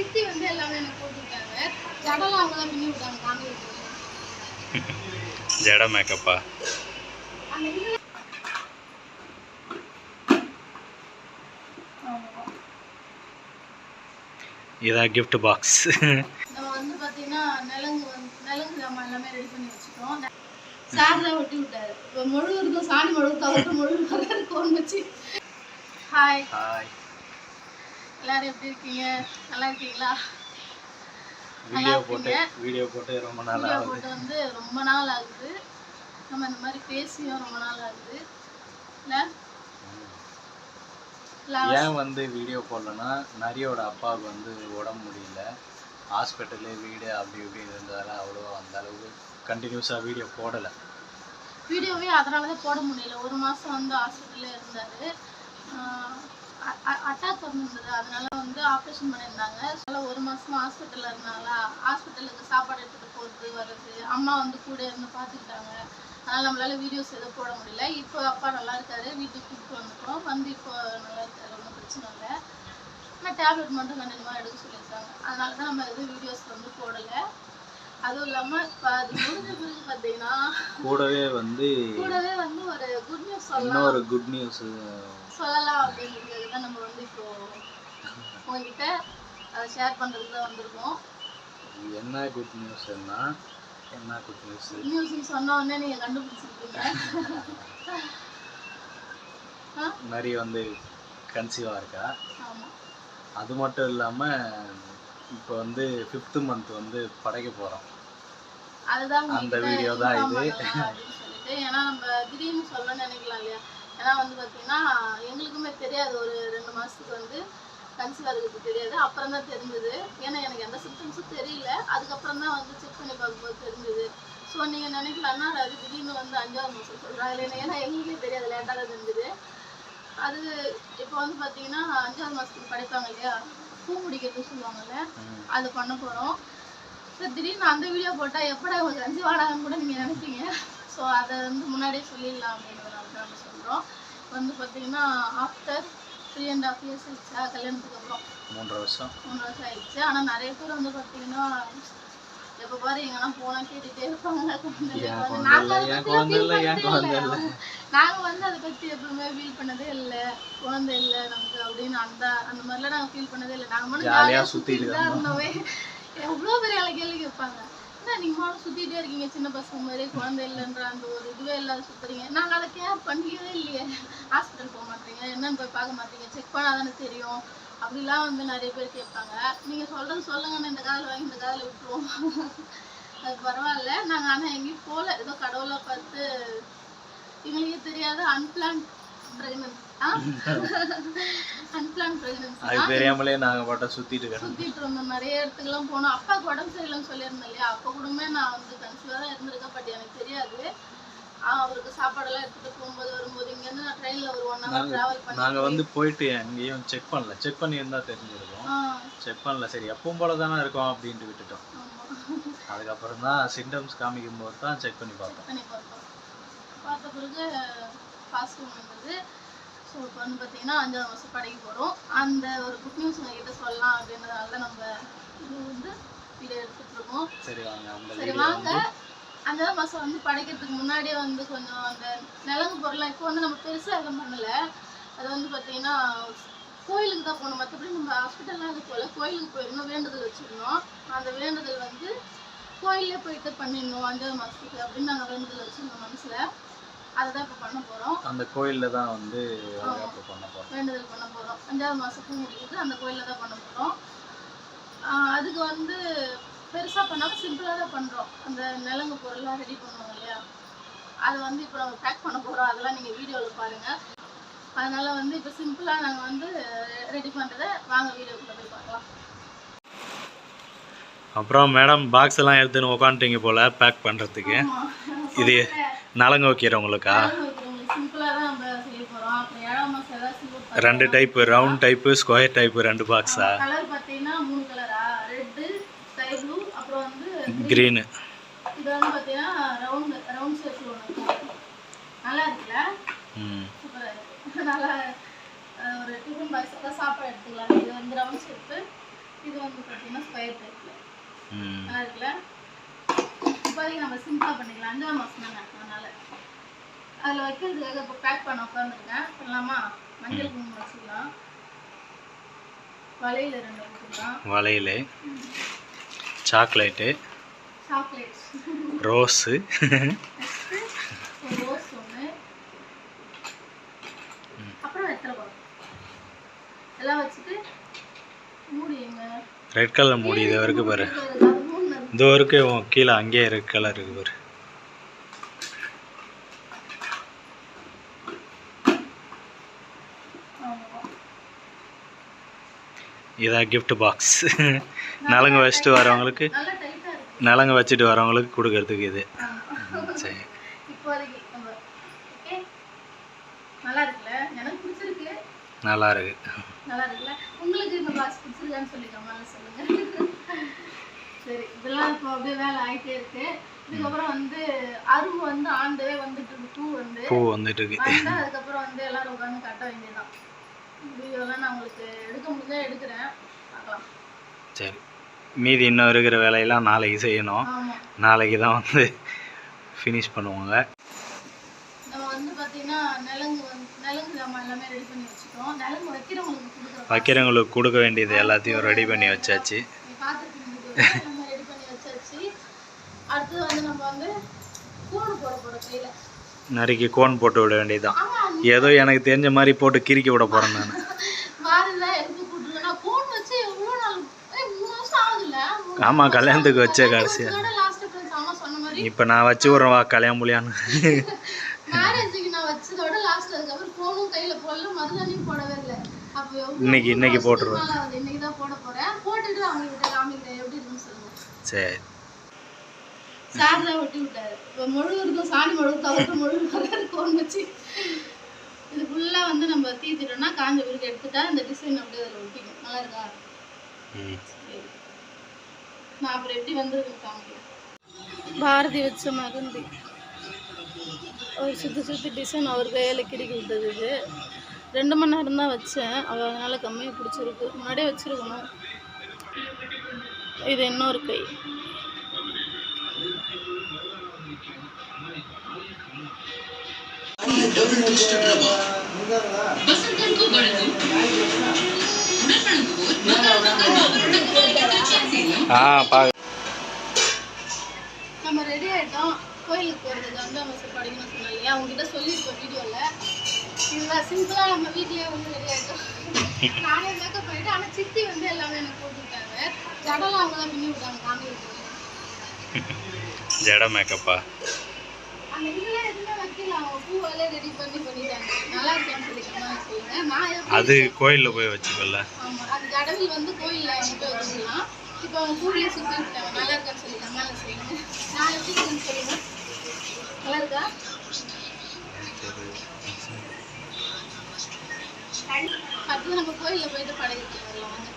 சித்தி வந்து எல்லாமே எனக்கு போட்டுருக்காங்க. ஜடலாம் அவங்க தான் பின்னி விட்டாங்க நாங்களே ஜட மேக்கப்பா. இதான் gift பாக்ஸ் நம்ம வந்து பார்த்தீங்கன்னா நிலங்கு வந்து நிலங்கு ஜாமான் எல்லாமே ரெடி பண்ணி வச்சுட்டோம். சார் தான் ஒட்டி விட்டாரு. இப்போ முழு இருக்கும் சாணி முழு தவிர்த்து முழு கோன் வச்சு. ஹாய் ஹாய் எல்லாரும் எப்படி இருக்கீங்க? நல்லா இருக்கீங்களா? வீடியோ போட்டு வீடியோ போட்டு ரொம்ப நாள் வீடியோ ஆகுது. போட்டு வந்து ரொம்ப நாள் ஆகுது. நம்ம இந்த மாதிரி பேசியும் ரொம்ப நாள் ஆகுது. இல்லை? ஏன் வந்து வீடியோ போடலன்னா நரியோட அப்பாவுக்கு வந்து உடம்பு முடியல. ஹாஸ்பிட்டலு வீடு அப்படி இப்படி இருந்ததால அவ்வளோ அந்த அளவுக்கு கண்டினியூஸாக வீடியோ போடலை. வீடியோவே அதனால தான் போட முடியல. ஒரு மாதம் வந்து ஹாஸ்பிட்டலில் இருந்தார். அட்டாக் வந்திருந்தது அதனால வந்து ஆப்ரேஷன் பண்ணியிருந்தாங்க. அதனால ஒரு மாதம் ஹாஸ்பிட்டலில் இருந்தாங்களா ஹாஸ்பிட்டலுக்கு சாப்பாடு எடுத்துகிட்டு போகிறது வர்றது அம்மா வந்து கூட இருந்து பார்த்துக்கிட்டாங்க அதனால் நம்மளால வீடியோஸ் எதுவும் போட முடியல. இப்போ அப்பா நல்லா இருக்காரு வீட்டுக்கு கூப்பிட்டு வந்துட்டோம். வந்து இப்போ நல்லா இருக்காரு ஒன்றும் பிரச்சனை இல்லை. ஆனால் டேப்லெட் மட்டும் கண்டினியூவாக எடுக்க சொல்லியிருக்காங்க. அதனால தான் நம்ம எதுவும் வீடியோஸ் வந்து போடலை. அதுவும் அது முடிஞ்ச பிறகு பார்த்தீங்கன்னா கூடவே வந்து கூடவே வந்து ஒரு குட் நியூஸ் சொல்லலாம். இன்னொரு குட் நியூஸ் சொல்லலாம் அப்படிங்கிறது தான் நம்ம வந்து இப்போ உங்ககிட்ட ஷேர் பண்ணுறதுக்கு தான் வந்திருக்கோம். என்ன குட் நியூஸ்னா என்ன குட் நியூஸ் நியூஸ் சொன்ன உடனே நீங்கள் கண்டுபிடிச்சிருக்கீங்க நரி வந்து கன்சீவாக இருக்கா? அது மட்டும் இல்லாமல் இப்போ வந்து ஃபிஃப்த்து மந்த் வந்து படைக்க போகிறோம் அதுதான் அந்த video தான் இது. சொல்லிட்டு ஏன்னா நம்ம திடீர்னு சொல்ல நினைக்கலாம் இல்லையா? ஏன்னா வந்து பார்த்தீங்கன்னா எங்களுக்குமே தெரியாது ஒரு ரெண்டு மாதத்துக்கு வந்து கன்சீவ் இருக்கிறது தெரியாது. அப்புறம் தான் தெரிஞ்சது. ஏன்னா எனக்கு எந்த சிம்டம்ஸும் தெரியல. அதுக்கப்புறம் தான் வந்து செக் பண்ணி பார்க்கும்போது தெரிஞ்சது. ஸோ நீங்கள் நினைக்கலாம்னா அது திடீர்னு வந்து அஞ்சாவது மாதம் சொல்கிறாங்க ஏன்னா எங்களுக்கே தெரியாது லேட்டாக தான் தெரிஞ்சது. அது இப்போ வந்து பார்த்தீங்கன்னா அஞ்சாவது மாதத்துக்கு படிப்பாங்க இல்லையா? பூ முடிக்கிறது சொல்லுவாங்கல்ல? அது பண்ண போகிறோம் ஸோ திடீர்னு அந்த வீடியோ போட்டால் எப்படா இவங்க கஞ்சி வாடாங்கன்னு கூட நீங்கள் நினைப்பீங்க. ஸோ அதை வந்து முன்னாடியே சொல்லிடலாம் அப்படின்றதுனால தான் நம்ம சொல்கிறோம் வந்து பார்த்தீங்கன்னா after three and half years ஆயிடுச்சா? கல்யாணத்துக்கு அப்புறம். மூன்றரை வருஷம். மூணு வருஷம் ஆயிடுச்சு. ஆனால் நிறைய பேர் வந்து பார்த்தீங்கன்னா எப்போ பாரு எங்கன்னா போனால் கேட்டுகிட்டே இருப்பாங்க. நாங்கள் வந்து அதை பற்றி எப்பவுமே ஃபீல் பண்ணதே இல்லை. குழந்தை இல்லை நமக்கு அப்படின்னு அந்த அந்த மாதிரிலாம் நாங்கள் ஃபீல் பண்ணதே இல்லை. நாங்கள் மட்டும் ஜாலியா சுத்திட்டு தான் இருந்தோமே. எவ்வளோ பேர் ஆளை கேள்வி கேட்பாங்க. என்ன நீங்கள் மாலும் சுற்றிட்டே இருக்கீங்க சின்ன பசங்க மாதிரி குழந்தை இல்லைன்ற அந்த ஒரு இதுவே இல்லாத சுற்றுறீங்க நாங்கள் அதை கேர் பண்ணிக்கவே இல்லையே. என்னன்னு போய் பார்க்க மாட்டீங்க. செக் பண்ணாதானே தெரியும். அப்படிலாம் வந்து நிறைய பேர் கேட்பாங்க. நீங்கள் சொல்கிறது சொல்லுங்கன்னு இந்த காதில் வாங்கி இந்த காதில் விட்டுருவோம். அது பரவாயில்ல. நாங்கள் ஆனால் எங்கேயும் போகல ஏதோ கடவுளை பார்த்து எங்களுக்கே தெரியாத. அன்பிளான் ப்ரெக்னன்சி தெரியாமலே நாங்கள் பாட்ட கிடந்தோம். சுத்திட்டு இருந்தோம். நிறைய இடத்துக்குலாம் போனோம். அப்பாவுக்கு உடம்பு சரியில்லைன்னு சொல்லியிருந்தேன் இல்லையா? அப்போ கூடமே நான் வந்து தான் இருந்திருக்கேன் பட் எனக்கு தெரியாது. அவருக்கு சாப்பாடெல்லாம் எடுத்துட்டு போகும்போது வரும்போது இங்கேருந்து நான் ட்ரெயினில் ஒரு ஒன் ஹவர் ட்ராவல் பண்ணி நாங்கள் வந்து போயிட்டு எங்கேயும் செக் பண்ணல. செக் பண்ணியிருந்தா தெரிஞ்சிருக்கும். செக் பண்ணல. சரி எப்பவும் போல தானே இருக்கும் அப்படின்ட்டு விட்டுட்டோம். அதுக்கப்புறம் தான் சிம்டம்ஸ் காமிக்கும் போது தான் செக் பண்ணி பார்த்தோம். பார்த்த பிறகு பாசிட்டிவ் வந்தது. ஸோ இப்போ வந்து பார்த்தீங்கன்னா அஞ்சாவது வருஷம் படைக்க போகிறோம் அந்த ஒரு குட் நியூஸ் உங்ககிட்ட சொல்லலாம் அப்படின்றதால தான் நம்ம இது வந்து வீடியோ எடுத்துட்டு இருக்கோம். சரி வாங்க சரி வாங்க. அஞ்சாவது மாதம் வந்து படைக்கிறதுக்கு முன்னாடியே வந்து கொஞ்சம் அந்த நிலங்கு பொருள்லாம் இப்போ வந்து நம்ம பெருசாக எதுவும் பண்ணலை. அது வந்து பார்த்தீங்கன்னா கோயிலுக்கு தான் போகணும். மற்றபடி நம்ம ஹாஸ்பிட்டல்லாம் அது போல கோயிலுக்கு போயிருந்தோம் வேண்டுதல் வச்சுருந்தோம். அந்த வேண்டுதல் வந்து கோயிலே போயிட்டு பண்ணிடணும் அஞ்சாவது மாதத்துக்கு அப்படின்னு நாங்கள் வேண்டுதல் வச்சுருந்தோம் மனசில் அதை தான் இப்போ பண்ண போகிறோம் அந்த கோயிலில் தான் வந்து வளகாப்பு பண்ண போகிறோம் வேண்டுதல் பண்ண போகிறோம் அஞ்சாவது மாதத்துக்கு முடியுது அந்த கோயிலில் தான் பண்ண போகிறோம் அதுக்கு வந்து பெருசாக பண்ணாமல் சிம்பிளாக தான் பண்ணுறோம் அந்த நிலங்கு பொருள்லாம் ரெடி பண்ணுவோம் இல்லையா? அதை வந்து இப்போ நம்ம பேக் பண்ண போகிறோம் அதெல்லாம் நீங்கள் வீடியோவில் பாருங்கள் அதனால் வந்து இப்போ சிம்பிளாக நாங்கள் வந்து ரெடி பண்ணுறதை வாங்க வீடியோக்குள்ள போய் பார்க்கலாம். அப்புறம் மேடம் பாக்ஸ் எல்லாம் எடுத்துன்னு உட்காந்துட்டீங்க போல பேக் பண்ணுறதுக்கு இது நலங்கு வைக்கிறவங்களுக்கா ரெண்டு type round type square type ரெண்டு பாக்ஸா கலர் பார்த்தீங்கன்னா மூணு கலரா ரெட்டு ஸ்கை ப்ளூ அப்புறம் வந்து க்ரீனு இது வந்து பார்த்தீங்கன்னா ரவுண்ட் ரவுண்ட் ஷேப்பில் ஒன்று நல்லா இருக்குல்ல? ம். சூப்பராக இருக்கு. நல்லா ஒரு டிஃபன் பாக்ஸ் சாப்பாடு எடுத்துக்கலாம். இது வந்து ரவுண்ட் ஷேப்பு இது வந்து பார்த்தீங்கன்னா ஸ்கொயர் டைப்பில் நல்லா இருக்குல்ல? இப்போதைக்கு நம்ம சிம்பிளாக பண்ணிக்கலாம். அஞ்சாம் மாதம் தானே அதனால. அதில் வைக்கிறதுக்காக இப்போ பேக் பண்ண உட்காந்துருக்கேன் பண்ணலாமா மஞ்சள் குங்குமம் வச்சுக்கலாம். வலையில் ரெண்டு வச்சுக்கலாம். வளையல். Chocolate chocolate rose. Red colour மூடி இது வரைக்கும் பாரு. இது வரைக்கும் கீழே அங்கேயே ரெட் கலர் இருக்கு பாரு. இதான் gift பாக்ஸ் நலங்கு வச்சுட்டு வரவங்களுக்கு நலங்கு வச்சுட்டு வரவங்களுக்கு கொடுக்கறதுக்கு இது. சரி. நல்லா இருக்குல்ல? எனக்கு பிடிச்சிருக்கு. நல்லா இருக்கு. நல்லா இருக்குல்ல? உங்களுக்கு இந்த பாக்ஸ் பிடிச்சிருக்கான்னு சொல்லி கமெண்ட்ல சொல்லுங்க. சரி இதெல்லாம் இப்போ அப்படியே வேலை ஆயிட்டே இருக்கு. இதுக்கப்புறம் வந்து அரும்பு வந்து ஆண்டவே வந்துட்டு இருக்கு பூ வந்து. பூ வந்துட்டு இருக்கு. அதுக்கப்புறம் வந்து எல்லாரும் உட்காந்து கட்ட வேண்டியதுதான். வீடியோலாம் நான் உங்களுக்கு எடுக்க முடிஞ்சா எடுக்கிறேன். பார்க்கலாம். சரி. மீதி இன்னும் இருக்கிற வேலையெல்லாம் நாளைக்கு செய்யணும். நாளைக்கு தான் வந்து ஃபினிஷ் பண்ணுவாங்க. வைக்கிறவங்களுக்கு கொடுக்க வேண்டியது எல்லாத்தையும் ரெடி பண்ணி வச்சாச்சு. நறுக்கி கோன் போட்டு விட வேண்டியதுதான். ஏதோ எனக்கு தெரிஞ்ச மாதிரி போட்டு கிறுக்கி விட போகிறேன் நான் வாரில எடுத்து கூட்டுருக்கேன் கூடு வச்சு எவ்வளோ நாள் ஏய், மூணு வருஷம் ஆமா கல்யாணத்துக்கு வச்ச கடைசி லாஸ்ட் ஃப்ரெண்ட்ஸ் அம்மா சொன்ன மாதிரி. இப்போ நான் வச்சு விட்றேன் வா கல்யாணம் முடியான்னு. மேரேஜுக்கு நான் வச்சதோட லாஸ்ட் அதுக்கப்புறம் ஃபோனும் கையில போடல மருதாணியும் போடவே இல்லை. அப்போ எவ்வளவு இன்னைக்கு- இன்னைக்கு போட்டுருவேன். சரி. சார் தான் ஒட்டி விட்டாரு. இப்போ முழுவதுக்கும் சாணி முழுகு தவிர்த்து முழுகு வராது கோன் வச்சு. இது ஃபுல்லாக வந்து நம்ம தீத்திட்டோம்னா காஞ்ச பிறகு எடுத்துட்டா இந்த டிசைன் அப்படியே அதில் ஒட்டிக்கும். நல்லா இருக்கா. நான் அப்புறம் எப்படி வந்ததுன்னு காமிக்கிறேன் பாரதி வச்ச மருந்தி. ஒரு சுற்றி சுற்றி டிசைன் அவர் கையில் விட்டது இது. ரெண்டு மணி நேரம் தான் வச்சேன். அவ அதனால கம்மியாக பிடிச்சிருக்கு. முன்னாடியே வச்சிருக்கணும். இது இன்னொரு கை. ஆ பா நம்ம ரெடி ஆயிட்டோம். கோயிலுக்கு போகிறதுக்கு வந்து நம்ம படிக்கணும்னு சொன்னோம் இல்லையா உங்ககிட்ட சொல்லியிருக்கோம் வீடியோவில் இதுதான் சிம்பிளாக நம்ம வீட்லயே வந்து ரெடி ஆயிட்டோம். நானே மேக்கப் பண்ணிட்டு ஆனால் சித்தி வந்து எல்லாமே எனக்கு போட்டுருக்காங்க ஜடலாம் அவங்க தான் பின்னி விட்டாங்க. காமிக்கு ஜட மேக்கப்பா அந்த இதெல்லாம் எதுவுமே வைக்கல. அவங்க பூவாலே ரெடி பண்ணி பண்ணிட்டாங்க. நல்லா இருக்கான்னு சொல்லி கமெண்ட் சொல்லுங்க. நான் அது கோயிலில் போய் வச்சுக்கோல்ல. ஆமா அது ஜடவில் வந்து கோயில்ல மட்டும் வச்சுக்கலாம். இப்போ அவங்க பூவிலே சுற்றி விட்டாங்க நல்லா இருக்கான்னு சொல்லி கமெண்ட் சொல்லுங்க நான் எப்படி இருக்குன்னு சொல்லுங்க. நல்லா இருக்கா? அடுத்து நம்ம கோயிலில் போயிட்டு பழகிட்டு வரலாம். வாங்க